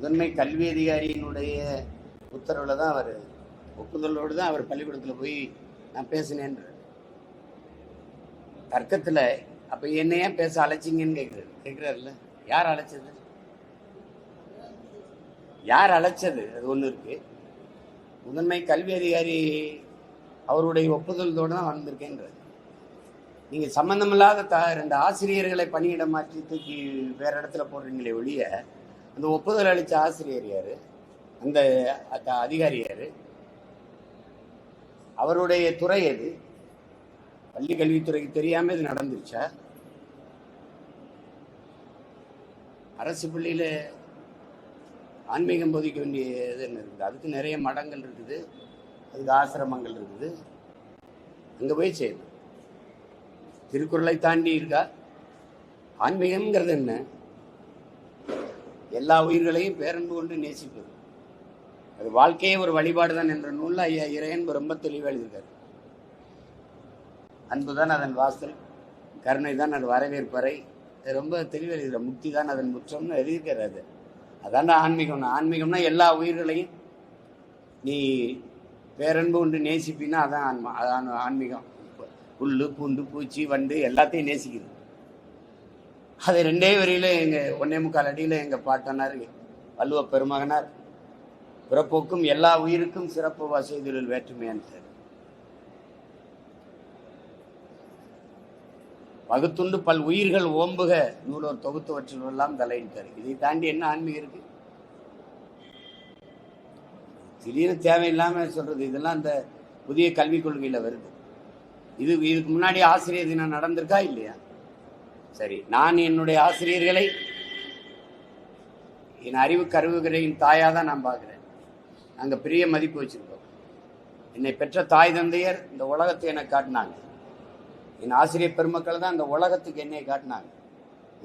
முதன்மை கல்வி அதிகாரியினுடைய உத்தரவில் தான் அவர் ஒப்புதலோடு தான் அவர் பள்ளிக்கூடத்தில் போய் நான் பேசினேன்ற. தர்க்கத்தில் அப்போ என்ன ஏன் பேச அழைச்சிங்கன்னு கேட்குறாரு கேட்குறாருல்ல யார் அழைச்சது? யார் அழைச்சது? அது ஒன்று இருக்கு. முதன்மை கல்வி அதிகாரி அவருடைய ஒப்புதலோடு தான் வந்திருக்கேன்றது. நீங்கள் சம்மந்தமில்லாத த ரெண்டு ஆசிரியர்களை பணியிட மாற்றி தூக்கி வேற இடத்துல போடுறீங்களே ஒழிய அந்த ஒப்புதல் அளித்த ஆசிரியர் யார்? அந்த அதிகாரி யார்? அவருடைய துறை எது? பள்ளி கல்வித்துறைக்கு தெரியாமல் இது நடந்துருச்சா? அரசு பள்ளியில் ஆன்மீகம் போதிக்க வேண்டிய இது என்ன இருக்குது? அதுக்கு நிறைய மடங்கள் இருக்குது. அதுக்கு ஆசிரமங்கள் இருக்குது. அங்கே போய் செய்யணும் திருக்குறளை தாண்டி இருக்கா? ஆன்மீகம்ங்கிறது என்ன? எல்லா உயிர்களையும் பேரன்பு கொண்டு நேசிப்பது. அது வாழ்க்கையே ஒரு வழிபாடு தான் என்ற நூலில் ஐயா இறையன்பு ரொம்ப தெளிவாக எழுதியிருக்காரு. அன்பு தான் அதன் வாசல் கருணை தான் அது வரவேற்பறை ரொம்ப தெளிவாக எழுதுகிற முக்தி தான் அதன் முற்றம்னு எழுதியிருக்காரு அது. அதான்டா ஆன்மீகம்னா. ஆன்மீகம்னா எல்லா உயிர்களையும் நீ பேரன்பு ஒன்று நேசிப்பின்னா அதான் ஆன்மா அதான் ஆன்மீகம். புல் பூண்டு பூச்சி வண்டு எல்லாத்தையும் நேசிக்குது. அது ரெண்டே வரியில எங்க ஒன்னே முக்கால் அடியில எங்க பாட்டனார் வள்ளுவ பெருமகனார். பிறப்போக்கும் எல்லா உயிருக்கும் சிறப்பு வசதிகளில் வேற்றுமையான்ட்டார் வகுத்துண்டு பல் உயிர்கள் ஓம்புக நூலோர் தொகுத்துவற்றிலெல்லாம் தலையிட்டார். இதை தாண்டி என்ன ஆன்மீகம் இருக்கு? திடீர்னு தேவையில்லாம சொல்றது இதெல்லாம் இந்த புதிய கல்விக் கொள்கையில வருது. இது இதுக்கு முன்னாடி ஆசிரியர் தினம் நடந்திருக்கா இல்லையா? சரி நான் என்னுடைய ஆசிரியர்களை என் அறிவு கருவுகளையின் தாயாக தான் நான் பார்க்குறேன். நாங்கள் பெரிய மதிப்பு வச்சுருக்கோம். என்னை பெற்ற தாய் தந்தையர் இந்த உலகத்தை எனக்கு காட்டினாங்க. என் ஆசிரியர் பெருமக்கள் தான் இந்த உலகத்துக்கு என்னை காட்டினாங்க.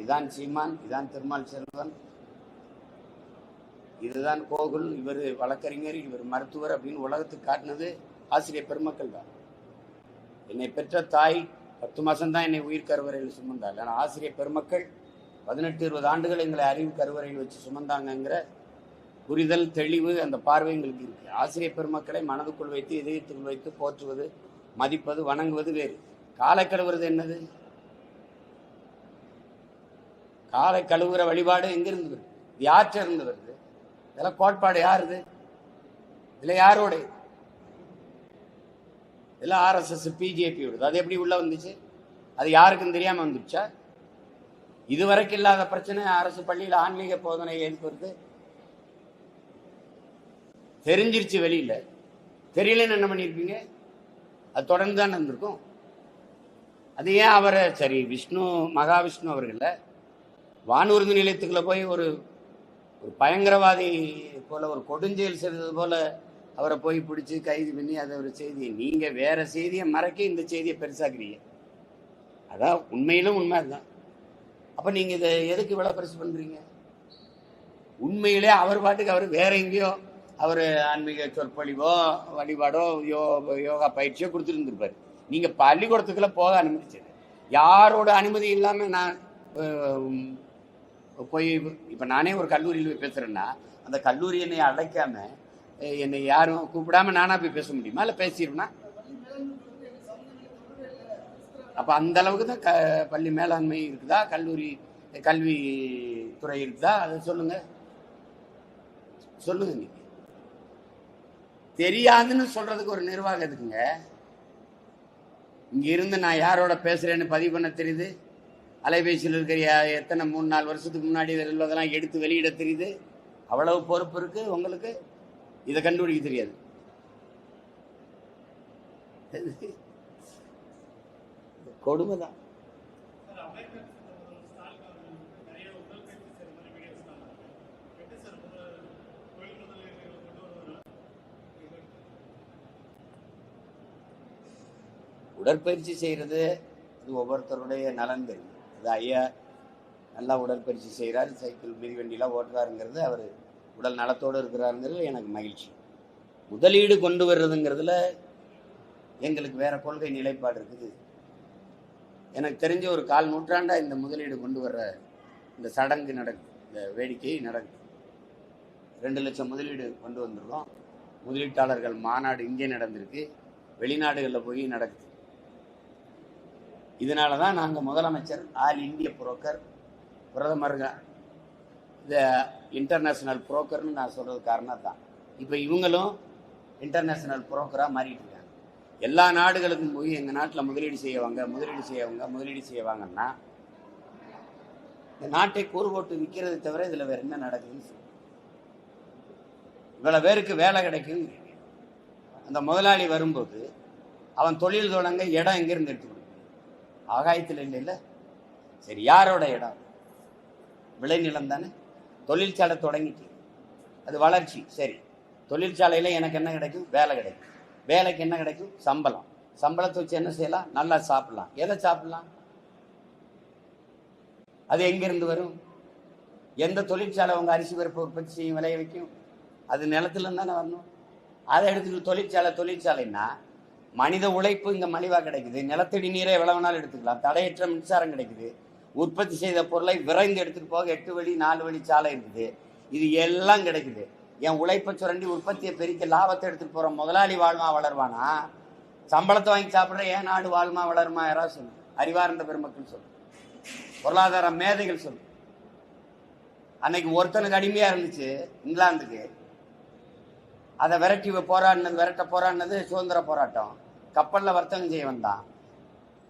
இதான் சீமான் இதான் திருமால் செல்வன். இதுதான் கோகுல் இவர் வழக்கறிஞர் இவர் மருத்துவர் அப்படின்னு உலகத்துக்கு காட்டினது ஆசிரியர் பெருமக்கள் தான். என்னை பெற்ற தாய் பத்து மாதம்தான் என்னை உயிர் கருவறையில் சுமந்தாள். ஆனால் ஆசிரியர் பெருமக்கள் பதினெட்டு இருபது ஆண்டுகள் எங்களை அறிவு கருவறையில் வச்சு சுமந்தாங்கங்கிற புரிதல் தெளிவு அந்த பார்வை எங்களுக்கு இருக்குது ஆசிரியர் பெருமக்களை மனதுக்குள் வைத்து இதயத்துக்குள் வைத்து போற்றுவது மதிப்பது வணங்குவது வேறு. காலை கழுவுறது என்னது? காலை கழுவுகிற வழிபாடு எங்கிருந்து வருது? இது யார்கிட்ட இருந்து வருது? இதெல்லாம் கோட்பாடு யாருது இதில் யாரோட? இல்லை ஆர்எஸ்எஸ் பிஜேபி விடுது. அது எப்படி உள்ள வந்துச்சு? அது யாருக்கும் தெரியாமல் வந்துச்சா இதுவரைக்கும் இல்லாத பிரச்சனை அரசு பள்ளியில் ஆன்மீக போதனை எதுக்கு வருது? தெரிஞ்சிருச்சு வெளியில. தெரியலன்னு என்ன பண்ணியிருப்பீங்க அது தொடர்ந்து தான் இருந்திருக்கும். அது ஏன் அவரை சரி விஷ்ணு மகாவிஷ்ணு அவர்கள வானூர்தி நிலையத்துக்குள்ளே போய் ஒரு ஒரு பயங்கரவாதி போல ஒரு கொடுஞ்செயல் செய்தது போல அவரை போய் பிடிச்சி கைது பண்ணி அதை ஒரு செய்தியை நீங்க வேற செய்தியை மறைக்க இந்த செய்தியை பெருசாக்குறீங்க. அதான் உண்மையிலும் உண்மை அதுதான். அப்ப நீங்க இதை எதுக்கு இவ்வளவு பெருசு பண்றீங்க? உண்மையிலே அவர் பாட்டுக்கு அவர் வேற எங்கேயோ அவர் ஆன்மீக சொற்பொழிவோ வழிபாடோ யோ யோகா பயிற்சியோ கொடுத்துருந்துருப்பாரு. நீங்கள் பள்ளிக்கூடத்துக்குள்ளே போக அனுமதிச்சது யாரோட அனுமதி இல்லாமல் நான் போய் இப்போ நானே ஒரு கல்லூரியில் போய் பேசுகிறேன்னா அந்த கல்லூரி என்னை அழைக்காமல் என்னை யாரும் கூப்பிடாம நானா போய் பேச முடியுமா? இல்லை பேசிடுவேனா அப்போ அந்த அளவுக்கு தான் க பள்ளி மேலாண்மை இருக்குதா? கல்லூரி கல்வி துறை இருக்குதா? அதை சொல்லுங்க. சொல்லுங்க நீங்க. தெரியாதுன்னு சொல்றதுக்கு ஒரு நிர்வாகம் இருக்குங்க இங்க இருந்து நான் யாரோட பேசுறேன்னு பதிவு பண்ண தெரியுது? அலைபேசியில் இருக்கிற எத்தனை மூணு நாலு வருஷத்துக்கு முன்னாடி இதெல்லாம் எடுத்து வெளியிட தெரியுது? அவ்வளவு பொறுப்பு இருக்கு உங்களுக்கு? இதை கண்டுபிடிக்க தெரியாது. கொடுமைதான். உடற்பயிற்சி செய்கிறது இது ஒவ்வொருத்தருடைய நலன் தெரியும் அது ஐயா நல்லா உடற்பயிற்சி செய்கிறார் சைக்கிள் மிதிவண்டிலாம் ஓட்டுறாருங்கிறது அவர் உடல் நலத்தோடு இருக்கிறாருங்கிறது எனக்கு மகிழ்ச்சி. முதலீடு கொண்டு வர்றதுங்கிறதுல எங்களுக்கு வேற கொள்கை நிலைப்பாடு இருக்குது. எனக்கு தெரிஞ்ச ஒரு கால் நூற்றாண்டாக இந்த முதலீடு கொண்டு வர்ற இந்த சடங்கு நடக்குது. இந்த வேடிக்கை நடக்குது. ரெண்டு லட்சம் முதலீடு கொண்டு வந்திருக்கோம். முதலீட்டாளர்கள் மாநாடு இங்கே நடந்திருக்கு. வெளிநாடுகளில் போய் நடக்குது. இதனால தான் நாங்கள் முதலமைச்சர் ஆல் இந்திய புரோக்கர் பிரதமர்கள் இந்த இன்டர்நேஷ்னல் புரோக்கர்னு நான் சொல்கிறது காரணம் தான் இப்போ இவங்களும் இன்டர்நேஷ்னல் புரோக்கராக மாறிட்டு இருக்காங்க எல்லா நாடுகளுக்கும் போய் எங்கள் நாட்டில் முதலீடு செய்யவாங்க முதலீடு செய்யவங்க முதலீடு செய்வாங்கன்னா இந்த நாட்டை கூறு போட்டு விற்கிறதை தவிர இதில் வேறு என்ன நடக்குதுன்னு சொல்லி. இவ்வளோ பேருக்கு வேலை கிடைக்கும் அந்த முதலாளி வரும்போது அவன் தொழில் தொடங்க இடம் எங்கேருந்து எடுத்துக்கணும் ஆகாயத்தில் இல்லை இல்லை சரி யாரோட இடம்? விளைநிலம் தானே? தொழிற்சாலை தொடங்கிட்டு. அது வளர்ச்சி. சரி. தொழிற்சாலையில் எனக்கு என்ன கிடைக்கும்? வேலை கிடைக்கும். வேலைக்கு என்ன கிடைக்கும்? சம்பளம். சம்பளத்தை வச்சு என்ன செய்யலாம்? நல்லா சாப்பிடலாம். எதை சாப்பிடலாம்? அது எங்கேருந்து வரும்? எந்த தொழிற்சாலை அவங்க அரிசி பருப்பு உற்பத்தி செய்யும் விளைய வைக்கும் அது நிலத்துல தானே வரணும். அதை எடுத்துட்டு தொழிற்சாலை தொழிற்சாலைன்னா மனித உழைப்பு இங்கே மலிவாக கிடைக்குது. நிலத்தடி நீரை எவ்வளவு வேணாலும் எடுத்துக்கலாம். தடையற்ற மின்சாரம் கிடைக்குது. உற்பத்தி செய்த பொருளை விரைந்து எடுத்துகிட்டு போக எட்டு வழி நாலு வழி சாலை இருக்குது. இது எல்லாம் கிடைக்குது. என் உழைப்பை சுரண்டி உற்பத்தியை பெருக்க லாபத்தை எடுத்துகிட்டு போகிறோம் முதலாளி வாழ்மா வளருவானா? சம்பளத்தை வாங்கி சாப்பிட்ற ஏன் நாடு வாழ்மா வளருமா? யாராவது சொல்லு. அறிவார்ந்த பெருமக்கள் சொல்லு. பொருளாதார மேதைகள் சொல்லு. அன்னைக்கு ஒருத்தனுக்கு அடிமையாக இருந்துச்சு இங்கிலாந்துக்கு. அதை விரட்டி போராடினது விரட்ட போராடினது சுதந்திர போராட்டம். கப்பலில் வர்த்தகம் செய்ய வந்தான்.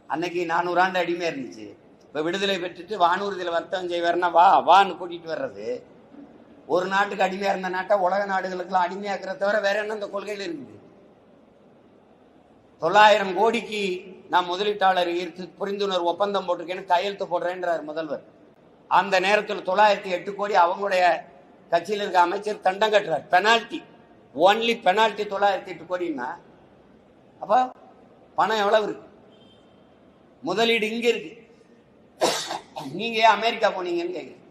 அன்னைக்கு நானூறு ஆண்டு இருந்துச்சு. இப்போ விடுதலை பெற்றுட்டு வானூர்தியில் வர்த்தகம் செய்வார்னா வா வான்னு கூட்டிகிட்டு வர்றது. ஒரு நாட்டுக்கு அடிமையாக இருந்த நாட்டை உலக நாடுகளுக்கெல்லாம் அடிமையாக்குற தவிர வேற என்ன இந்த கொள்கையில் இருக்குது? தொள்ளாயிரம் கோடிக்கு நான் முதலீட்டாளர் ஈர்த்து புரிந்துணர்வு ஒப்பந்தம் போட்டிருக்கேன்னு கையெழுத்து போடுறேன்றார் முதல்வர். அந்த நேரத்தில் தொள்ளாயிரத்தி எட்டு கோடி அவங்களுடைய கட்சியில் இருக்க அமைச்சர் தண்டம் கட்டுறார். பெனால்டி ஒன்லி பெனால்டி தொள்ளாயிரத்தி எட்டு கோடின்னா அப்போ பணம் எவ்வளவு இருக்கு? முதலீடு இங்கே இருக்குது நீங்க ஏன் அமெரிக்கா போனீங்கன்னு கேட்குறேன்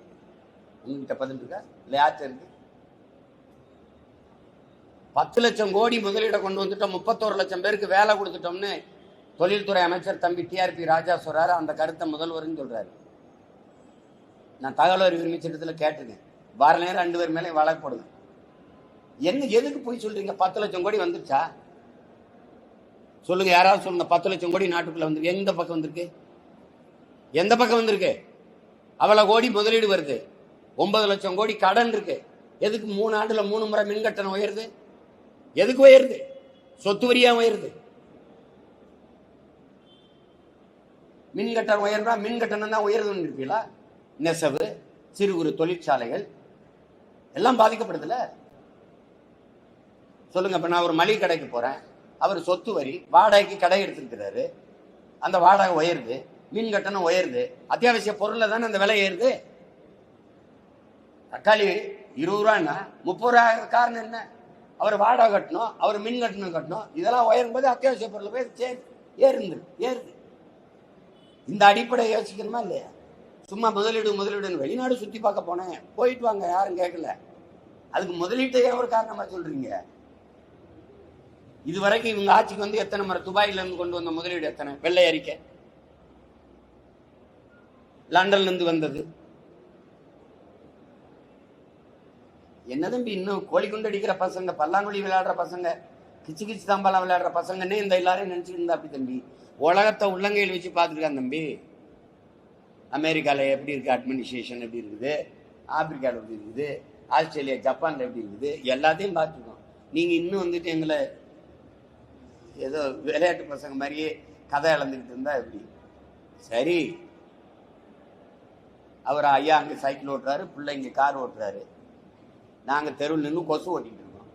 உங்ககிட்ட பதில் இருக்கா? இல்லை இருக்கு? பத்து லட்சம் கோடி முதலீடை கொண்டு வந்துட்டோம் முப்பத்தோரு லட்சம் பேருக்கு வேலை கொடுத்துட்டோம்னு தொழில்துறை அமைச்சர் தம்பி டிஆர்பி ராஜா சொல்றாரு. அந்த கருத்தை முதல்வர்னு சொல்றாரு. நான் தகவல் அறிவு உரிமை சட்டத்தில் கேட்டிருக்கேன். வார நேரம் ரெண்டு பேர் மேலே வழக்கு போடுங்க. என்ன எதுக்கு போய் சொல்றீங்க? பத்து லட்சம் கோடி வந்துருச்சா? சொல்லுங்க யாராவது சொல்லுங்க. பத்து லட்சம் கோடி நாட்டுக்குள்ள வந்து எந்த பக்கம் வந்திருக்கு? எந்த பக்கம் வந்திருக்கு? அவ்வளோ கோடி முதலீடு வருது. ஒன்பது லட்சம் கோடி கடன் இருக்கு. எதுக்கு மூணு ஆண்டுல மூணு முறை மின் கட்டணம் உயருது? எதுக்கு உயருது? சொத்து வரியா உயருது? மின் கட்டணம் உயர்ந்தா மின் கட்டணம் தான் உயருதுன்னு இருப்பீங்களா? நெசவு சிறு குறு தொழிற்சாலைகள் எல்லாம் பாதிக்கப்படுதுல? சொல்லுங்க இப்போ நான் ஒரு மளிகை கடைக்கு போறேன். அவர் சொத்து வரி வாடகைக்கு கடை எடுத்துருக்கிறாரு அந்த வாடகை உயருது. மின் கட்டணம் உயருது. அத்தியாவசிய பொருளில் தானே அந்த விலை ஏறுது. தக்காளி இருபது ரூபான்னா முப்பது ரூபா காரணம் என்ன? அவர் வாடகை கட்டணும் அவர் மின் கட்டணம் கட்டணும். இதெல்லாம் உயரும் போது அத்தியாவசிய பொருள் போய் சே ஏறுந்து ஏறுது. இந்த அடிப்படை யோசிக்கணுமா இல்லையா? சும்மா முதலீடு முதலீடுன்னு வெளிநாடு சுற்றி பார்க்க போனேன். போயிட்டு வாங்க யாரும் கேட்கல. அதுக்கு முதலீட்டை ஏன் ஒரு காரணமாக சொல்கிறீங்க இது வரைக்கும் இவங்க ஆட்சிக்கு வந்து எத்தனை முறை துபாயிலேருந்து கொண்டு வந்த முதலீடு எத்தனை? வெள்ளை அறிக்கை லண்டன்ல இருந்து வந்தது. என்ன தம்பி இன்னும் கோழி குண்டு அடிக்கிற பசங்க பல்லாங்குழி விளையாடுற பசங்க கிச்சு கிச்சு தாம்பாலாம் விளையாடுற பசங்கன்னே இந்த எல்லாரையும் நினைச்சிட்டு இருந்தா அப்படி தம்பி. உலகத்தை உள்ளங்கையில் வச்சு பார்த்துருக்கான் தம்பி. அமெரிக்காவில் எப்படி இருக்கு அட்மினிஸ்ட்ரேஷன் எப்படி இருக்குது ஆப்பிரிக்காவில் எப்படி இருக்குது ஆஸ்திரேலியா ஜப்பான்ல எப்படி இருக்குது எல்லாத்தையும் பார்த்துருக்கோம். நீங்கள் இன்னும் வந்துட்டு எங்களை ஏதோ விளையாட்டு பசங்க மாதிரியே கதை இழந்துக்கிட்டு இருந்தா எப்படி? சரி. அவர் ஐயா அங்கே சைக்கிள் ஓட்டுறாரு பிள்ளை இங்கே கார் ஓட்டுறாரு. நாங்கள் தெருவில் நின்று கொசு ஓட்டிகிட்டு இருக்கோம்.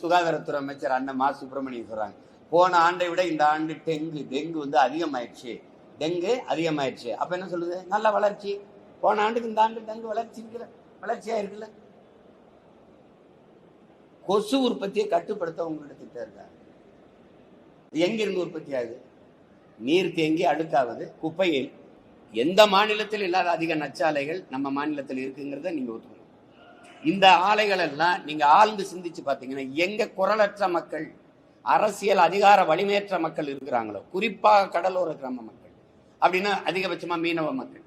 சுகாதாரத்துறை அமைச்சர் அண்ணன் மா. சுப்பிரமணியம் சொல்கிறாங்க போன ஆண்டை விட இந்த ஆண்டு டெங்கு டெங்கு வந்து அதிகமாயிடுச்சு. டெங்கு அதிகமாயிடுச்சு. அப்போ என்ன சொல்லுது? நல்ல வளர்ச்சி. போன ஆண்டுக்கு இந்த ஆண்டு டெங்கு வளர்ச்சி இருக்குல்ல வளர்ச்சியாக இருக்குல்ல. கொசு உற்பத்தியை கட்டுப்படுத்த உங்கள்கிட்ட திட்டம் இருக்கா? எங்கிருந்து உற்பத்தி ஆகுது? நீர் தேங்கி அடுக்காவது குப்பையில் எந்த மாநிலத்தில் இல்லாத அதிக நச்சாலைகள் நம்ம மாநிலத்தில் இருக்குங்கிறத நீங்க ஒத்துக்கணும். இந்த ஆலைகள் எல்லாம் நீங்க ஆழ்ந்து சிந்திச்சு பார்த்தீங்கன்னா எங்க குரலற்ற மக்கள் அரசியல் அதிகார வலிமையற்ற மக்கள் இருக்கிறாங்களோ குறிப்பாக கடலோர கிராம மக்கள் அப்படின்னா அதிகபட்சமா மீனவ மக்கள்.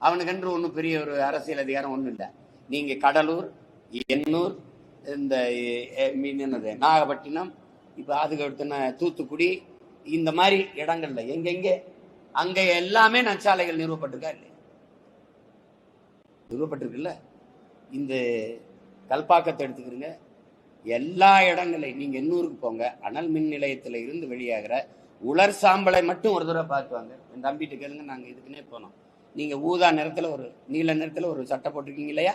அவனுக்கென்று ஒன்றும் பெரிய ஒரு அரசியல் அதிகாரம் ஒன்றும் இல்லை. நீங்க கடலூர் எண்ணூர் இந்த மீன் என்னது நாகப்பட்டினம் இப்போ அதுக்கு அடுத்தன தூத்துக்குடி இந்த மாதிரி இடங்கள்ல எங்கெங்கே அங்க எல்லாமே நச்சாலைகள் நிறுவப்பட்டிருக்கா இல்லையா? நிறுவப்பட்டிருக்குல்ல? இந்த கல்பாக்கத்தை எடுத்துக்கிறீங்க எல்லா இடங்களையும் நீங்க எண்ணூருக்கு போங்க. அனல் மின் நிலையத்துல இருந்து வெளியாகிற உலர் சாம்பலை மட்டும் ஒரு தடவை பார்த்துவாங்க என் தம்பிட்டு கேளுங்க நாங்க இதுக்குன்னே போனோம். நீங்க ஊதா நிறத்துல ஒரு நீல நிறத்துல ஒரு சட்டை போட்டிருக்கீங்க இல்லையா?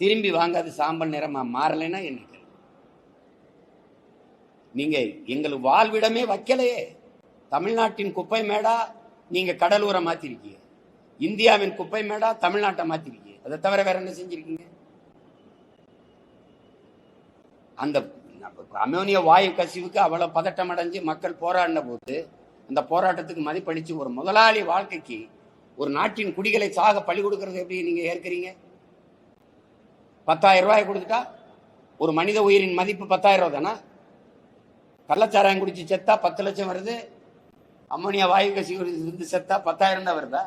திரும்பி வாங்க அது சாம்பல் நிறமா மாறலைன்னா என்ன நீங்க எங்களுக்கு வாழ்விடமே வைக்கலையே. தமிழ்நாட்டின் குப்பை மேடா நீங்க கடலூரை மாத்திருக்கீங்க. இந்தியாவின் குப்பை மேடா தமிழ்நாட்டை மாத்திருக்கீங்க. அதை தவிர வேற என்ன செஞ்சிருக்கீங்க? அந்த அமோனிய வாயு கசிவுக்கு அவ்வளவு பதட்டம் அடைஞ்சு மக்கள் போராடின போது அந்த போராட்டத்துக்கு மதிப்பளிச்சு ஒரு முதலாளி வாழ்க்கைக்கு ஒரு நாட்டின் குடிகளை சாக பழி கொடுக்கறது எப்படி நீங்க ஏற்கிறீங்க? பத்தாயிரம் ரூபாய் கொடுத்துட்டா? ஒரு மனித உயிரின் மதிப்பு பத்தாயிரம் ரூபா தானா? கள்ளச்சாராயம் குடிச்சு செத்தா பத்து லட்சம் வருது. அம்மோனியா வாயு கசிவு இருந்து செத்தா பத்தாயிரம் தான் வருதா?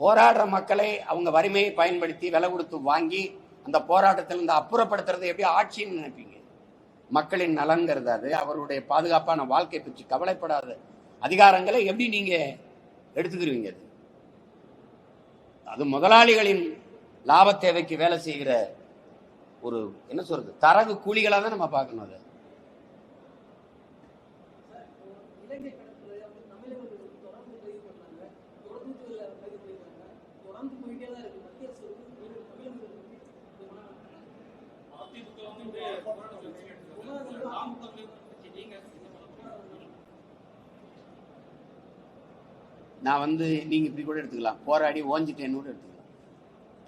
போராடுற மக்களை அவங்க வறுமையை பயன்படுத்தி விலை கொடுத்து வாங்கி அந்த போராட்டத்தில் இருந்து அப்புறப்படுத்துறது எப்படி ஆட்சின்னு நினைப்பீங்க? மக்களின் நலன்கிறது அது. அவருடைய பாதுகாப்பான வாழ்க்கை பற்றி கவலைப்படாத அதிகாரங்களை எப்படி நீங்க எடுத்துக்கிருவீங்க அது? அது முதலாளிகளின் லாப தேவைக்கு வேலை செய்கிற ஒரு என்ன சொல்றது தரகு கூலிகளாக தான் நம்ம பார்க்கணும் அதை இலங்கை கடற்கரை வந்து தமிழகத்தில் தொடர்ந்து கைது பண்ணாங்க தொடர்ந்து கைது பண்ணிருக்காங்க தொடர்ந்து போயிட்டே தான் இருக்கு மத்திய அரசு வந்து மீண்டும் தமிழகத்தில் வந்து இது பண்ணாங்க. நான் வந்து நீங்க இப்படி கூட எடுத்துக்கலாம். போராடி ஓஞ்சிட்டேன்னு கூட எடுத்துக்கலாம்.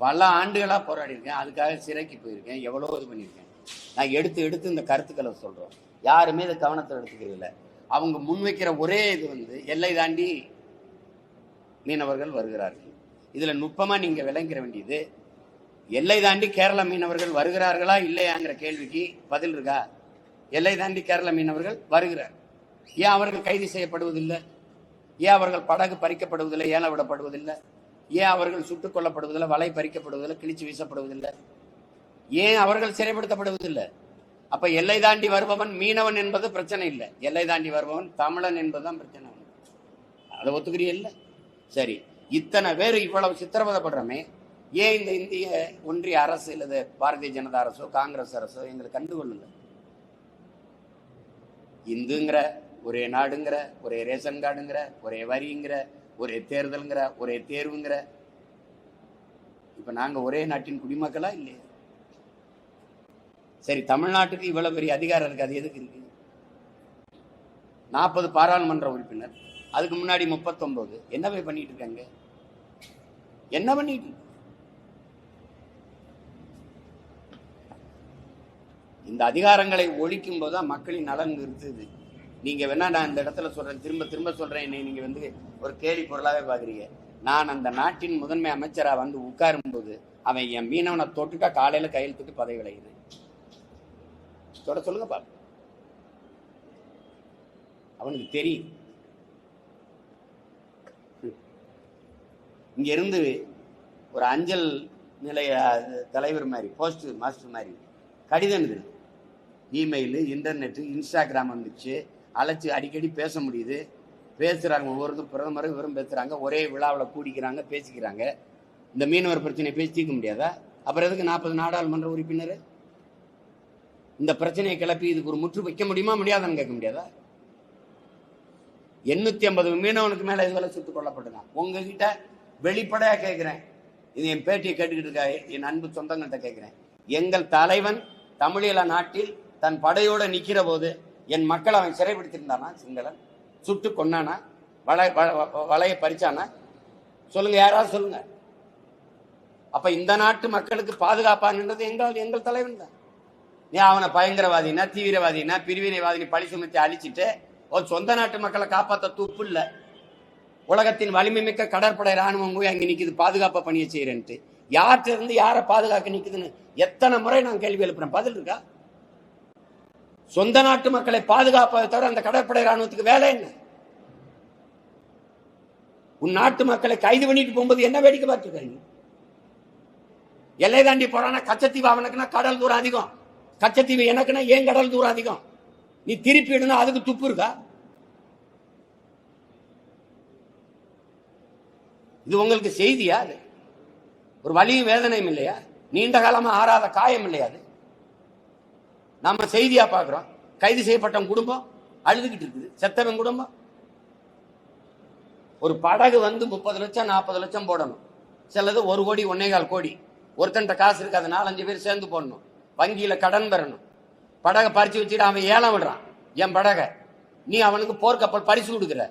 பல ஆண்டுகளா போராடி இருக்கேன் அதுக்காக சிறைக்கு போயிருக்கேன். எவ்வளோ இது பண்ணியிருக்கேன். நான் எடுத்து எடுத்து இந்த கருத்துக்களை சொல்றோம். யாருமே இதை கவனத்தை எடுத்துக்கிறதில்ல அவங்க முன்வைக்கிற ஒரே இது வந்து எல்லை தாண்டி மீனவர்கள் வருகிறார்கள். இதுல நுட்பமா நீங்க விளங்கிற வேண்டியது எல்லை தாண்டி கேரள மீனவர்கள் வருகிறார்களா இல்லையாங்கிற கேள்விக்கு பதில் இருக்கா? எல்லை தாண்டி கேரள மீனவர்கள் வருகிறார். ஏன் அவர்கள் கைது செய்யப்படுவதில்லை? ஏன் அவர்கள் படகு பறிக்கப்படுவதில்லை ஏல விடப்படுவதில்லை? ஏன் அவர்கள் சுட்டுக் கொல்லப்படுவதில்லை வலை பறிக்கப்படுவதில்லை கிழிச்சு வீசப்படுவதில்லை? ஏன் அவர்கள் சிறைப்படுத்தப்படுவதில்லை? அப்ப எல்லை தாண்டி வருபவன் மீனவன் என்பது பிரச்சனை இல்லை. எல்லை தாண்டி வருபவன் தமிழன் என்பதுதான் பிரச்சனை. அதை ஒத்துக்கிறீ இல்லை? சரி. இத்தனை பேர் இவ்வளவு சித்திரவதப்படுறமே ஏன் இந்த இந்திய ஒன்றிய அரசு இல்லது பாரதிய ஜனதா அரசோ காங்கிரஸ் அரசோ எங்களை கண்டுகொள்ளுங்க இந்துங்கிற ஒரே நாடுங்கிற ஒரே ரேஷன் கார்டுங்கிற ஒரே வரிங்கிற ஒரே தேர்தலுங்கிற ஒரே தேர்வுங்கிற. இப்ப நாங்க ஒரே நாட்டின் குடிமக்களா இல்லையா? சரி தமிழ்நாட்டுக்கு இவ்வளவு பெரிய அதிகாரம் இருக்கு அது எதுக்கு இருக்கு? நாற்பது பாராளுமன்ற உறுப்பினர் அதுக்கு முன்னாடி முப்பத்தொன்பது என்ன போய் பண்ணிட்டு இருக்காங்க? என்ன பண்ணிட்டு இந்த அதிகாரங்களை ஒழிக்கும் போதுதான் மக்களின் நலன் இருக்குது நீங்கள் வேணா நான் இந்த இடத்துல சொல்கிறேன் திரும்ப திரும்ப சொல்கிறேன் என்னை நீங்கள் வந்து ஒரு கேலி பொருளாகவே பார்க்குறீங்க. நான் அந்த நாட்டின் முதன்மை அமைச்சராக வந்து உட்காரும் போது அவன் என் மீனவனை தொட்டுட்டா காலையில கையெழுத்துட்டு பதவி விளையுது. தொட சொல்லுங்க பாப்பா அவனுக்கு தெரியும் இங்க இருந்து ஒரு அஞ்சல் நிலைய தலைவர் மாதிரி போஸ்ட் மாஸ்டர் மாதிரி கடிதம் இருக்குது இமெயிலு இன்டர்நெட்டு இன்ஸ்டாகிராம் வந்துச்சு. அழைச்சி அடிக்கடி பேச முடியுது. பேசுகிறாங்க ஒவ்வொருத்தரும். பிரதமரும் இவரும் பேசுகிறாங்க ஒரே விழாவில் கூடிக்கிறாங்க பேசிக்கிறாங்க. இந்த மீனவர் பிரச்சனையை பேசி தீர்க்க முடியாதா? அப்புறம் எதுக்கு நாற்பது நாடாளுமன்ற உறுப்பினர்? இந்த பிரச்சனையை கிளப்பி இதுக்கு ஒரு முற்று வைக்க முடியுமா முடியாதான்னு கேட்க முடியாதா? எண்ணூத்தி ஐம்பது மீனவனுக்கு மேல இதுவரை சுட்டுக் கொல்லப்பட்டுதான் உங்ககிட்ட வெளிப்படையா கேட்கிறேன் இது என் பேட்டியை கேட்டுக்கிட்டு இருக்கா என் அன்பு சொந்தங்கள்கிட்ட கேட்கிறேன் எங்கள் தலைவன் தமிழீழ நாட்டில் தன் படையோட நிக்கிற போது என் மக்கள் அவன் சிறைப்பிடித்திருந்தானா சிங்களன் சுட்டு கொன்னானா? வலை வ- வ- வலையை பறிச்சானா? சொல்லுங்க யாராவது சொல்லுங்க. அப்ப இந்த நாட்டு மக்களுக்கு பாதுகாப்பான்ன்றது எங்கள் எங்கள் தலைவன் தான். நீ அவனை பயங்கரவாதினா தீவிரவாதினா பிரிவினைவாதினி பழி சுமத்தி அழிச்சிட்டு ஒரு சொந்த நாட்டு மக்களை காப்பாற்ற துப்பு இல்லை. உலகத்தின் வலிமை மிக்க கடற்படை ராணுவம் போய் அங்கே நிற்கிது பாதுகாப்பு பணியை செய்யறேன்ட்டு யார்கிட்ட இருந்து யாரை பாதுகாக்க நிற்குதுன்னு எத்தனை முறை நான் கேள்வி எழுப்புறேன்? பதில் இருக்கா? சொந்த நாட்டு மக்களை பாதுகாப்பதை தவிர அந்த கடற்படை ராணுவத்துக்கு வேலை என்ன? உன் நாட்டு மக்களை கைது பண்ணிட்டு போகும்போது என்ன வேடிக்கை பார்த்துருக்காங்க எல்லை தாண்டி போறானா கச்சத்தீவு அவனுக்குன்னா கடல் தூரம் அதிகம். கச்சத்தீவு எனக்குன்னா ஏன் கடல் தூரம் அதிகம்? நீ திருப்பி அதுக்கு துப்பு இருக்கா? இது உங்களுக்கு செய்தியா அது? ஒரு வலியும் வேதனையும் இல்லையா? நீண்ட காலமா ஆறாத காயம் இல்லையா அது? நாம செய்தியா பார்க்குறோம் கைது செய்யப்பட்ட குடும்பம் அழுதுகிட்டு இருக்குது. செத்தவன் குடும்பம். ஒரு படகு வந்து முப்பது லட்சம் நாற்பது லட்சம் போடணும். சிலது ஒரு கோடி ஒன்னே கால் கோடி. ஒருத்தன்ட்ட காசு இருக்காது நாலஞ்சு பேர் சேர்ந்து போடணும். வங்கியில கடன் பெறணும். படகை பறிச்சு வச்சுட்டு அவன் ஏலம் விடுறான். என் படகை. நீ அவனுக்கு போர்க்கப்பல் பரிசு கொடுக்குற.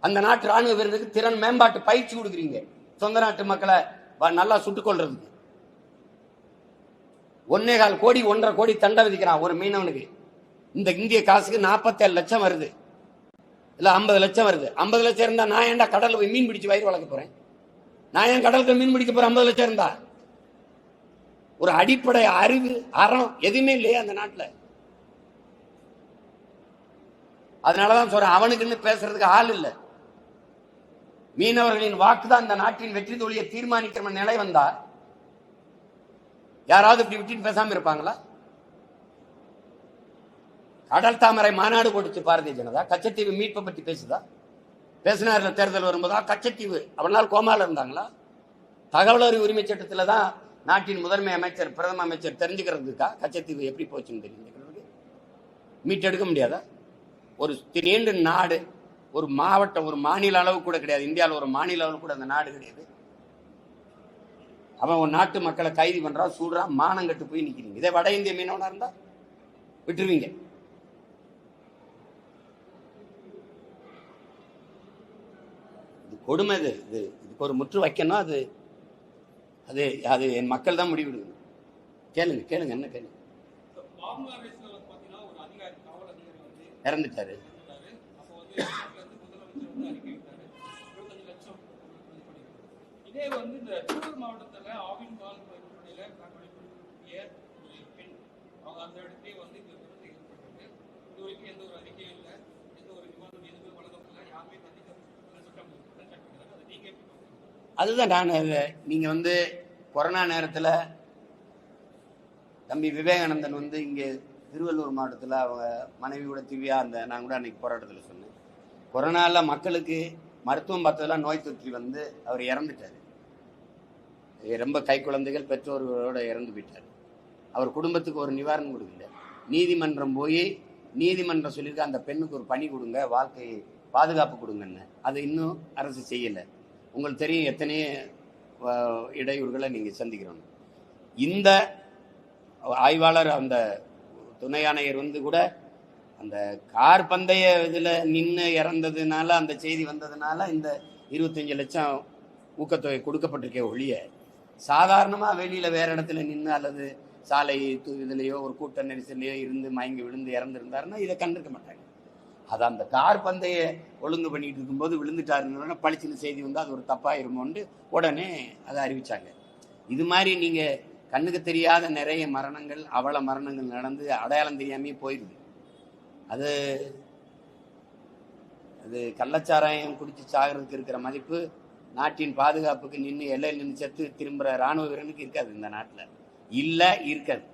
அந்த நாட்டு ராணுவ வீரருக்கு திறன் மேம்பாட்டு பயிற்சி கொடுக்குறீங்க. சொந்த நாட்டு மக்களை வ- நல்லா சுட்டுக் கொள்றதுக்கு ஒன்னே கால் கோடி ஒன்றரை கோடி தண்டை விதிக்கிறான் ஒரு மீனவனுக்கு. இந்த இந்திய காசுக்கு நாற்பத்தேழு லட்சம் வருது. இல்லை ஐம்பது லட்சம் வருது. ஐம்பது லட்சம் இருந்தால் நான் ஏன்டா கடலில் போய் மீன் பிடிச்சு வயிறு வளர்க்க போகிறேன் நான் ஏன் கடலுக்கு மீன் பிடிக்க போகிறேன் ஐம்பது லட்சம் இருந்தா? ஒரு அடிப்படை அறிவு அறம் எதுவுமே இல்லையா அந்த நாட்டுல. அதனாலதான் சொல்றேன் அவனுக்குன்னு பேசுறதுக்கு ஆள் இல்லை. மீனவர்களின் வாக்கு தான் இந்த நாட்டின் வெற்றி தோழியை தீர்மானிக்கிற நிலை வந்தா யாராவது இப்படி விட்டுட்டு பேசாம இருப்பாங்களா? கடல் தாமரை மாநாடு போட்டுச்சு பாரதிய ஜனதா. கச்சத்தீவு மீட்பை பற்றி பேசுதா? பேசினார்ல தேர்தல் வரும்போதா? கச்சத்தீவு அவனால் கோமால இருந்தாங்களா? தகவல் அறிவு உரிமை சட்டத்தில் தான் நாட்டின் முதன்மை அமைச்சர் பிரதம அமைச்சர் தெரிஞ்சுக்கிறதுக்கா? கச்சத்தீவு எப்படி போச்சுன்னு தெரிஞ்சுக்கிறது மீட்டெடுக்க முடியாதா? ஒரு நீண்ட நாடு ஒரு மாவட்டம் ஒரு மாநில அளவு கூட கிடையாது. இந்தியாவில் ஒரு மாநில அளவு கூட அந்த நாடு கிடையாது. அவன் ஒரு நாட்டு மக்களை கைது பண்ணுறான் சூடுறான் மானம் கட்டு போய் நிற்கிறீங்க இதே வட இந்திய மீனவனாக இருந்தால் விட்டுருவீங்க. இது கொடுமை இது இது இதுக்கு ஒரு முற்று வைக்கணும் அது அது அது என் மக்கள் தான் முடிவெடுக்கணும். கேளுங்க கேளுங்க என்ன கேளுங்க இறந்துட்டாரு. இதே வந்து இந்த ஆவின் பால் பயிர்கொடையில கண்டுபிடிக்கக்கூடிய ஒரு பெண் அவங்க அந்த இடத்தையே வந்து இந்த விபத்து ஏற்பட்டது இது வரைக்கும் எந்த ஒரு அறிக்கையும் இல்லை. எந்த ஒரு விவாதம் எதுவுமே வழங்கப்படல யாருமே கண்டிக்க சட்டம் சட்டம் அதை நீங்க அதுதான் நான் அது- நீங்க வந்து கொரோனா நேரத்துல தம்பி விவேகானந்தன் வந்து இங்கே திருவள்ளூர் மாவட்டத்தில் அவங்க மனைவியோட திவ்யா அந்த நான் கூட அன்னைக்கு போராட்டத்தில் சொன்னேன். கொரோனாவில் மக்களுக்கு மருத்துவம் பார்த்ததெல்லாம் நோய் தொற்றி வந்து அவர் இறந்துட்டார். ரொம்ப கை குழந்தைகள் பெற்றோர்களோடு இறந்து போயிட்டார். அவர் குடும்பத்துக்கு ஒரு நிவாரணம் கொடுக்கல. நீதிமன்றம் போய் நீதிமன்றம் சொல்லியிருக்க அந்த பெண்ணுக்கு ஒரு பணி கொடுங்க வாழ்க்கை பாதுகாப்பு கொடுங்கன்னு. அதை இன்னும் அரசு செய்யலை. உங்களுக்கு தெரியும் எத்தனை இடையூறுகளை நீங்கள் சந்திக்கிறோம். இந்த ஆய்வாளர் அந்த துணை ஆணையர் வந்து கூட அந்த கார் பந்தய இதில் நின்று இறந்ததுனால அந்த செய்தி வந்ததுனால இந்த இருபத்தஞ்சு லட்சம் ஊக்கத்தொகை கொடுக்கப்பட்டிருக்கே ஒழிய சாதாரணமாக வெளியில் வேற இடத்துல நின்று அல்லது சாலை து- இதுலயோ ஒரு கூட்ட நெரிசல்லையோ இருந்து மயங்கி விழுந்து இறந்துருந்தாருன்னா இதை கண்டிருக்க மாட்டாங்க. அது அந்த கார் பந்தய ஒழுங்கு பண்ணிட்டு இருக்கும்போது விழுந்துட்டாருன்னு பளிச்சுன்னு செய்தி வந்து அது ஒரு தப்பாயிருமோன்ட்டு உடனே அதை அறிவிச்சாங்க. இது மாதிரி நீங்கள் கண்ணுக்கு தெரியாத நிறைய மரணங்கள் அவல மரணங்கள் நடந்து அடையாளம் தெரியாமே போயிடுது அது அது கள்ளச்சாராயம் குடிச்சு சாகிறதுக்கு இருக்கிற மதிப்பு நாட்டின் பாதுகாப்புக்கு நின்று எல்லையில் நின்று செத்து திரும்புற ராணுவ வீரனுக்கு இருக்காது இந்த நாட்டில். இல்லை இருக்காது.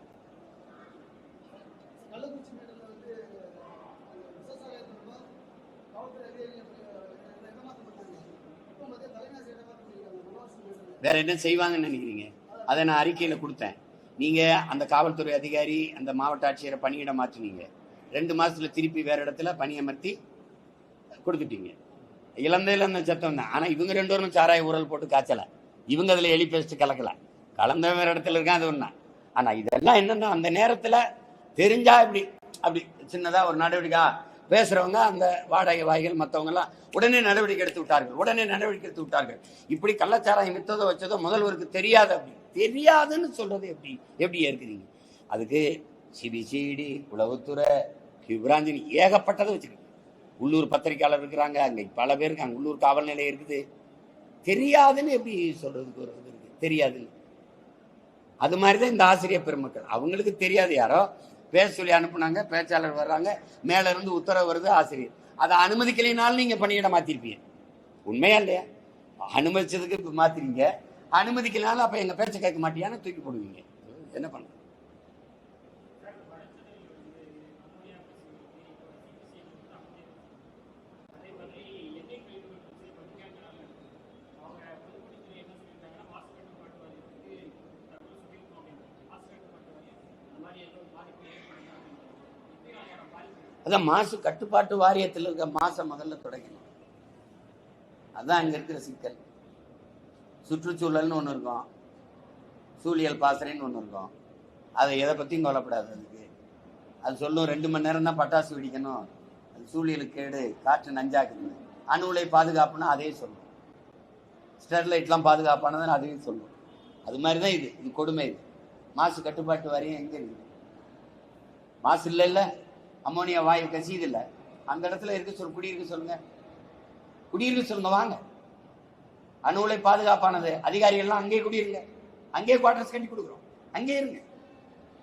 வேற என்ன செய்வாங்கன்னு நினைக்கிறீங்க? அதை நான் அறிக்கையில் கொடுத்தேன். நீங்க அந்த காவல்துறை அதிகாரி அந்த மாவட்ட ஆட்சியரை பணியிட மாற்றினீங்க. ரெண்டு மாசத்துல திருப்பி வேற இடத்துல பணியமர்த்தி கொடுத்துட்டீங்க. இளந்தையில அந்த சத்தம் தான். ஆனால் இவங்க ரெண்டு பேரும் சாராய ஊரல் போட்டு காய்ச்சல. இவங்க அதில் எலி பேஸ்ட் கலக்கலை. கலந்த வேற இடத்துல இருக்கான் அது ஒன்றா ஆனால் இதெல்லாம் என்னென்னா அந்த நேரத்தில் தெரிஞ்சா இப்படி அப்படி சின்னதாக ஒரு நடவடிக்கை பேசுகிறவங்க அந்த வாடகை வாய்கள் மற்றவங்கெல்லாம் உடனே நடவடிக்கை எடுத்து விட்டார்கள். உடனே நடவடிக்கை எடுத்து விட்டார்கள். இப்படி கள்ளச்சாராயம் வித்ததோ வச்சதோ முதல்வருக்கு தெரியாது அப்படி தெரியாதுன்னு சொல்கிறது எப்படி எப்படி ஏற்கிறீங்க? அதுக்கு சிபிசிடி உளவுத்துறை பிராஞ்சினி ஏகப்பட்டதை வச்சுக்கணும் உள்ளூர் பத்திரிக்கையாளர் இருக்கிறாங்க அங்கே பல பேர் இருக்காங்க உள்ளூர் காவல் நிலையம் இருக்குது. தெரியாதுன்னு எப்படி சொல்றதுக்கு ஒரு இது இருக்கு? தெரியாதுன்னு. அது மாதிரி தான் இந்த ஆசிரியர் பெருமக்கள். அவங்களுக்கு தெரியாது. யாரோ பேச சொல்லி அனுப்புனாங்க பேச்சாளர் வர்றாங்க மேல இருந்து உத்தரவு வருது ஆசிரியர். அதை அனுமதிக்கலைனாலும் நீங்க பணியிட மாத்திருப்பீங்க. உண்மையா இல்லையா? அனுமதிச்சதுக்கு இப்போ மாத்திரீங்க. அனுமதிக்கலனாலும் அப்ப எங்க பேச்ச கேட்க மாட்டியான்னு தூக்கி போடுவீங்க. என்ன பண்ண அதான் மாசு கட்டுப்பாட்டு வாரியத்தில் இருக்க மாசம் முதல்ல தொடங்கணும் அதான் அங்கே இருக்கிற சிக்கல். சுற்றுச்சூழல்னு ஒன்று இருக்கும். சூழியல் பாசறைன்னு ஒன்று இருக்கும். அதை எதை பற்றியும் கவலைப்படாது அதுக்கு. அது சொல்லும் ரெண்டு மணி நேரம் தான் பட்டாசு வெடிக்கணும். அது சூழியலுக்கு கேடு காற்று நஞ்சாக்குது. அணு உலை பாதுகாப்புன்னா அதையும் சொல்லும். ஸ்டெர்லைட்லாம் பாதுகாப்பானதுன்னு அதையும் சொல்லும். அது மாதிரி தான் இது. இது கொடுமை இது. மாசு கட்டுப்பாட்டு வாரியம் எங்கே இருக்குது? மாசு இல்லை இல்லை அம்மோனியா வாயு கசியுது இல்லை? அந்த இடத்துல இருக்க சொல் குடியிருக்க சொல்லுங்க. குடியிருக்க சொல்லுங்க வாங்க. அணு உலை பாதுகாப்பானது. அதிகாரிகள்லாம் அங்கேயே குடியிருங்க. அங்கேயே குவார்டர்ஸ் கட்டி கொடுக்குறோம். அங்கேயே இருங்க.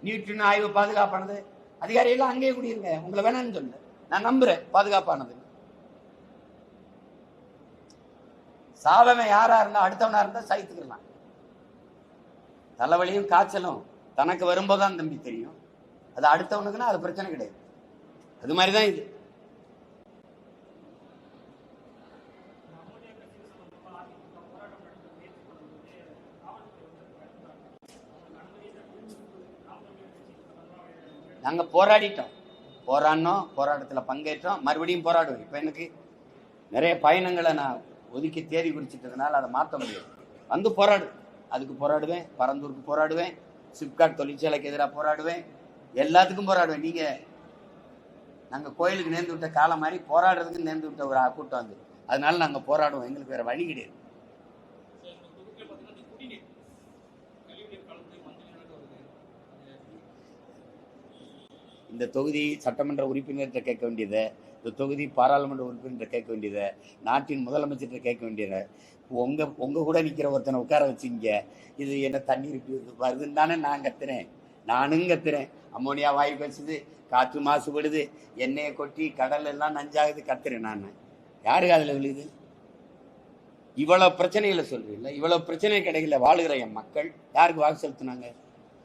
நியூட்ரின் ஆய்வு பாதுகாப்பானது. அதிகாரிகள்லாம் அங்கேயே குடியிருங்க. உங்களை வேணாம்னு சொல்லு நான் நம்புறேன் பாதுகாப்பானது. சாவவன் யாரா இருந்தா அடுத்தவனா இருந்தா சகித்துக்கலாம் தலைவலியும் காய்ச்சலும் தனக்கு வரும்போதுதான் தம்பி தெரியும். அது அடுத்தவனுக்குன்னா அது பிரச்சனை கிடையாது. அது மாதிரி தான் இது. நாங்க போராடிட்டோம். போராடினோம் போராட்டத்தில் பங்கேற்றோம். மறுபடியும் போராடுவோம். இப்போ எனக்கு நிறைய பயணங்களை நான் ஒதுக்கி தேதி குறிச்சிட்டதுனால அதை மாற்ற முடியும் வந்து போராடு. அதுக்கு போராடுவேன். பரந்தூருக்கு போராடுவேன். சிப்காட் தொழிற்சாலைக்கு எதிராக போராடுவேன். எல்லாத்துக்கும் போராடுவேன். நீங்கள் நாங்கள் கோயிலுக்கு நேர்ந்து விட்ட காலம் மாதிரி போராடுறதுக்கு நேர்ந்து விட்ட ஒரு கூட்டம் அது. அதனால நாங்கள் போராடுவோம். எங்களுக்கு வேற வழி கிடையாது. இந்த தொகுதி சட்டமன்ற உறுப்பினர்கிட்ட கேட்க வேண்டியதை இந்த தொகுதி பாராளுமன்ற உறுப்பினர்கிட்ட கேட்க வேண்டியதை நாட்டின் முதலமைச்சர்கிட்ட கேட்க வேண்டியதை உங்கள் உங்கள் கூட நிற்கிற ஒருத்தனை உட்கார வச்சிங்க. இது என்ன தண்ணீர் வருதுன்னு தானே நான் கத்துறேன். நானும் கத்துறேன் அம்மோனியா வாயு பேசுது காற்று மாசுபடுது எண்ணெயை கொட்டி கடல் எல்லாம் நஞ்சாகுது கத்துறேன் நான். யாருக்கு அதில் விழுது? இவ்வளவு பிரச்சனைகளை சொல்றீங்களா இவ்வளவு பிரச்சனை கிடைக்கல வாழுகிற என் மக்கள் யாருக்கு வாக்கு செலுத்தினாங்க?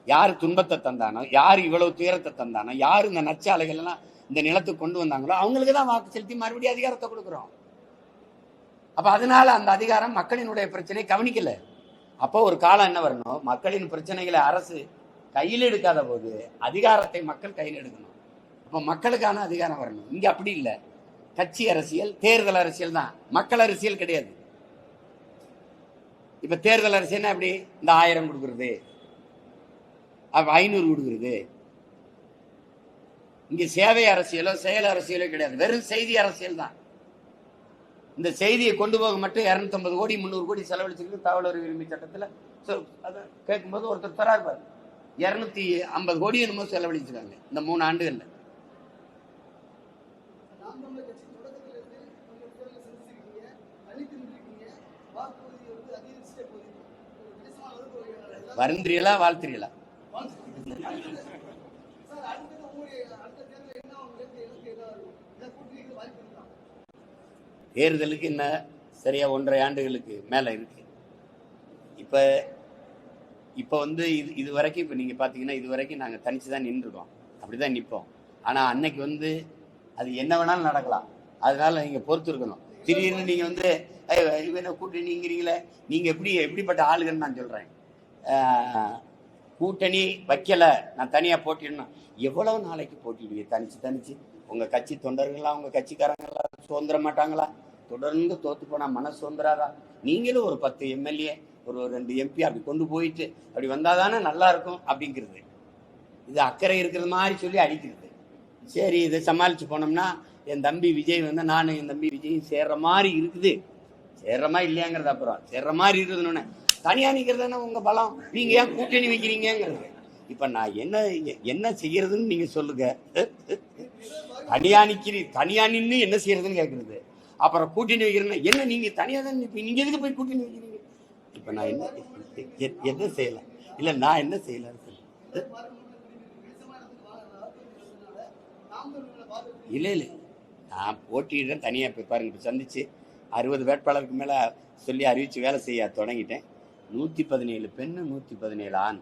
யார் துன்பத்தை தந்தானோ யார் இவ்வளவு துயரத்தை தந்தானோ யார் இந்த நச்சாலைகள் எல்லாம் இந்த நிலத்துக்கு கொண்டு வந்தாங்களோ அவங்களுக்கு தான் வாக்கு செலுத்தி மறுபடியும் அதிகாரத்தை கொடுக்குறோம். அப்ப அதனால அந்த அதிகாரம் மக்களினுடைய பிரச்சனையை கவனிக்கல. அப்போ ஒரு காலம் என்ன வரணும்? மக்களின் பிரச்சனைகளை அரசு கையில் எடுக்காத போது அதிகாரத்தை மக்கள் கையில் எடுக்கணும். அப்போ மக்களுக்கான அதிகாரம் வரணும். இங்கே அப்படி இல்லை. கட்சி அரசியல் தேர்தல் அரசியல் தான். மக்கள் அரசியல் கிடையாது. இப்போ தேர்தல் அரசியல்னா எப்படி இந்த ஆயிரம் கொடுக்குறது. அப்ப ஐநூறு கொடுக்குறது. இங்கே சேவை அரசியலோ செயல் அரசியலோ கிடையாது. வெறும் செய்தி அரசியல் தான். இந்த செய்தியை கொண்டு போக மட்டும் இரநூத்தம்பது கோடி முந்நூறு கோடி செலவழிச்சிருக்கு தகவல் விரும்பி உரிமை சட்டத்தில். அதை கேட்கும்போது ஒருத்தர் தராரு பாரு. இரநூத்தி ஐம்பது கோடி என்னமோ செலவழிச்சிருக்காங்க. இந்த மூணு ஆண்டுகள்ல. நாம் வருந்திரியலா வாழ்த்திரியலா? தேர்தலுக்கு என்ன சரியா ஒன்றரை ஆண்டுகளுக்கு மேல இருக்கு. இப்ப இப்போ வந்து இது இது வரைக்கும் இப்போ நீங்கள் பார்த்தீங்கன்னா இது வரைக்கும் நாங்கள் தனிச்சு தான் நின்றுருக்கோம். அப்படிதான் நிற்போம் ஆனால் அன்னைக்கு வந்து அது என்ன வேணாலும் நடக்கலாம். அதனால நீங்கள் பொறுத்து இருக்கணும் திடீர்னு நீங்கள் வந்து "ஏய், இவனை கூட்டணிங்கிறீங்களே? நீங்கள் எப்படி எப்படிப்பட்ட ஆளுகன்னு நான் சொல்கிறேன் கூட்டணி வைக்கலை. நான் தனியாக போட்டிடணும். எவ்வளவு நாளைக்கு போட்டிடுவீங்க தனிச்சு தனிச்சு. உங்கள் கட்சி தொண்டர்களா உங்கள் கட்சிக்காரங்களா சுதந்திர மாட்டாங்களா? தொடர்ந்து தோத்து போனால் மனசு சுதந்திராதா? நீங்களும் ஒரு பத்து எம்எல்ஏ ஒரு ஒரு ரெண்டு எம்பி அப்படி கொண்டு போயிட்டு அப்படி வந்தாதானே நல்லா இருக்கும் அப்படிங்கிறது. இது அக்கறை இருக்கிறது மாதிரி சொல்லி அடிக்கிறது. சரி இதை சமாளித்து போனோம்னா என் தம்பி விஜய் வந்து நானும் என் தம்பி விஜயும் சேர்ற மாதிரி இருக்குது. சேர்ற மாதிரி இல்லையாங்கிறது அப்புறம். சேர்ற மாதிரி இருக்குதுன்னு. நிற்கிறது தானே உங்கள் பலம். நீங்கள் ஏன் கூட்டணி வைக்கிறீங்கிறது இப்போ நான் என்ன என்ன செய்யறதுன்னு நீங்கள் சொல்லுங்க. தனியாக நிக்கிறீ தனியாக நின்று என்ன செய்யறதுன்னு கேட்குறது அப்புறம் கூட்டணி வைக்கிறேன்னா என்ன நீங்கள் தனியாக தான் நிற்பீங்க நீங்கள் எதுக்கு போய் கூட்டணி வைக்கிறீங்க? இப்ப நான் என்ன எ- என்ன செய்யலாம் இல்ல நான் என்ன செய்யலாம் இல்ல இல்ல. நான் போட்டியிடுறேன் தனியா போய் பாருங்க. இப்போ சந்திச்சு அறுபது வேட்பாளருக்கு மேல சொல்லி அறிவிச்சு வேலை செய்ய தொடங்கிட்டேன். நூற்றி பதினேழு பெண்ணு நூற்றி பதினேழு ஆண்.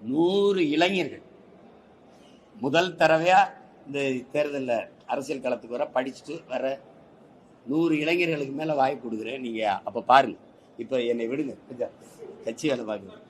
நூறு இளைஞர்கள். முதல் தடவையா இந்த தேர்தலில் அரசியல் களத்துக்கு வர படிச்சுட்டு வர நூறு இளைஞர்களுக்கு மேலே வாய்ப்பு கொடுக்குறேன். நீங்கள் அப்போ பாருங்க. இப்போ என்னை விடுங்க. கொஞ்சம் கட்சி வேலை பார்க்குறேன்